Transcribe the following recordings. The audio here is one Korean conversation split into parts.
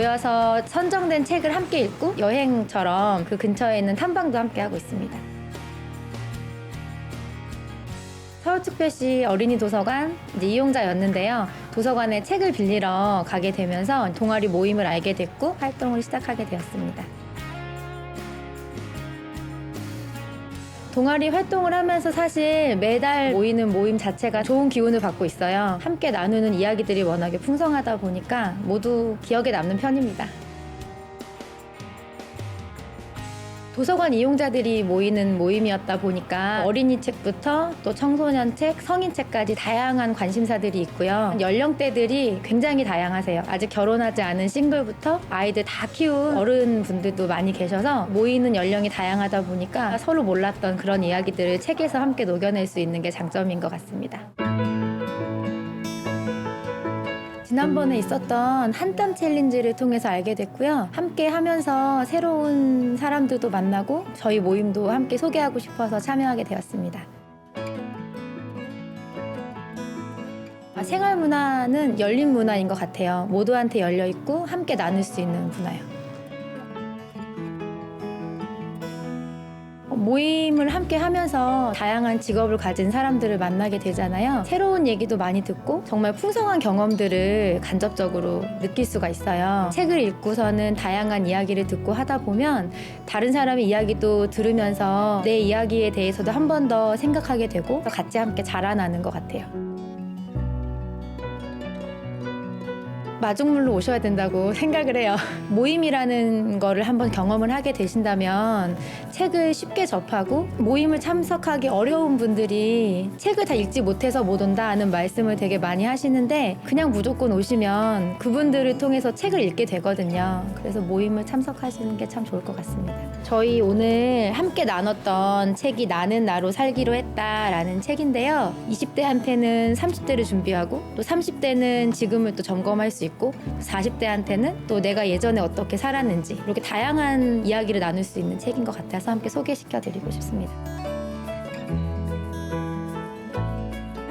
모여서 선정된 책을 함께 읽고 여행처럼 그 근처에 있는 탐방도 함께 하고 있습니다. 서울특별시 어린이 도서관 이용자였는데요. 도서관에 책을 빌리러 가게 되면서 동아리 모임을 알게 됐고 활동을 시작하게 되었습니다. 동아리 활동을 하면서 사실 매달 모이는 모임 자체가 좋은 기운을 받고 있어요. 함께 나누는 이야기들이 워낙에 풍성하다 보니까 모두 기억에 남는 편입니다. 도서관 이용자들이 모이는 모임이었다 보니까 어린이 책부터 또 청소년 책, 성인 책까지 다양한 관심사들이 있고요. 연령대들이 굉장히 다양하세요. 아직 결혼하지 않은 싱글부터 아이들 다 키운 어른 분들도 많이 계셔서 모이는 연령이 다양하다 보니까 서로 몰랐던 그런 이야기들을 책에서 함께 녹여낼 수 있는 게 장점인 것 같습니다. 지난번에 있었던 한땀 챌린지를 통해서 알게 됐고요. 함께 하면서 새로운 사람들도 만나고 저희 모임도 함께 소개하고 싶어서 참여하게 되었습니다. 아, 생활 문화는 열린 문화인 것 같아요. 모두한테 열려 있고 함께 나눌 수 있는 문화요. 모임을 함께 하면서 다양한 직업을 가진 사람들을 만나게 되잖아요. 새로운 얘기도 많이 듣고 정말 풍성한 경험들을 간접적으로 느낄 수가 있어요. 책을 읽고서는 다양한 이야기를 듣고 하다 보면 다른 사람의 이야기도 들으면서 내 이야기에 대해서도 한 번 더 생각하게 되고 같이 함께 자라나는 것 같아요. 마중물로 오셔야 된다고 생각을 해요. 모임이라는 거를 한번 경험을 하게 되신다면 책을 쉽게 접하고 모임을 참석하기 어려운 분들이 책을 다 읽지 못해서 못 온다 하는 말씀을 되게 많이 하시는데 그냥 무조건 오시면 그분들을 통해서 책을 읽게 되거든요. 그래서 모임을 참석하시는 게 참 좋을 것 같습니다. 저희 오늘 함께 나눴던 책이 나는 나로 살기로 했다라는 책인데요. 20대한테는 30대를 준비하고 또 30대는 지금을 또 점검할 수 있고 40대한테는 또 내가 예전에 어떻게 살았는지 이렇게 다양한 이야기를 나눌 수 있는 책인 것 같아서 함께 소개시켜 드리고 싶습니다.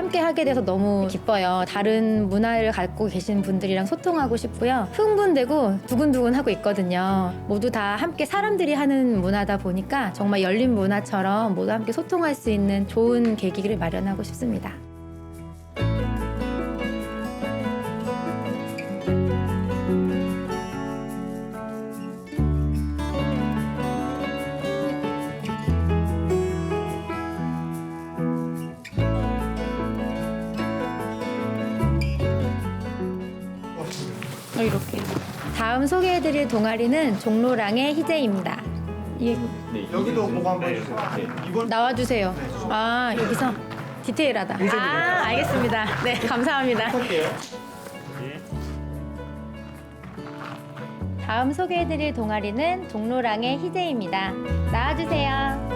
함께 하게 돼서 너무 기뻐요. 다른 문화를 갖고 계신 분들이랑 소통하고 싶고요. 흥분되고 두근두근 하고 있거든요. 모두 다 함께 사람들이 하는 문화다 보니까 정말 열린 문화처럼 모두 함께 소통할 수 있는 좋은 계기를 마련하고 싶습니다. 어, 이렇게. 다음 소개해드릴 동아리는 종로랑의 희재입니다. 예, 여기도 보고 한번 해주세요. 이번 나와주세요. 아 여기서 디테일하다. 아 알겠습니다. 네 감사합니다. 다음 소개해드릴 동아리는 종로랑의 희재입니다. 나와주세요.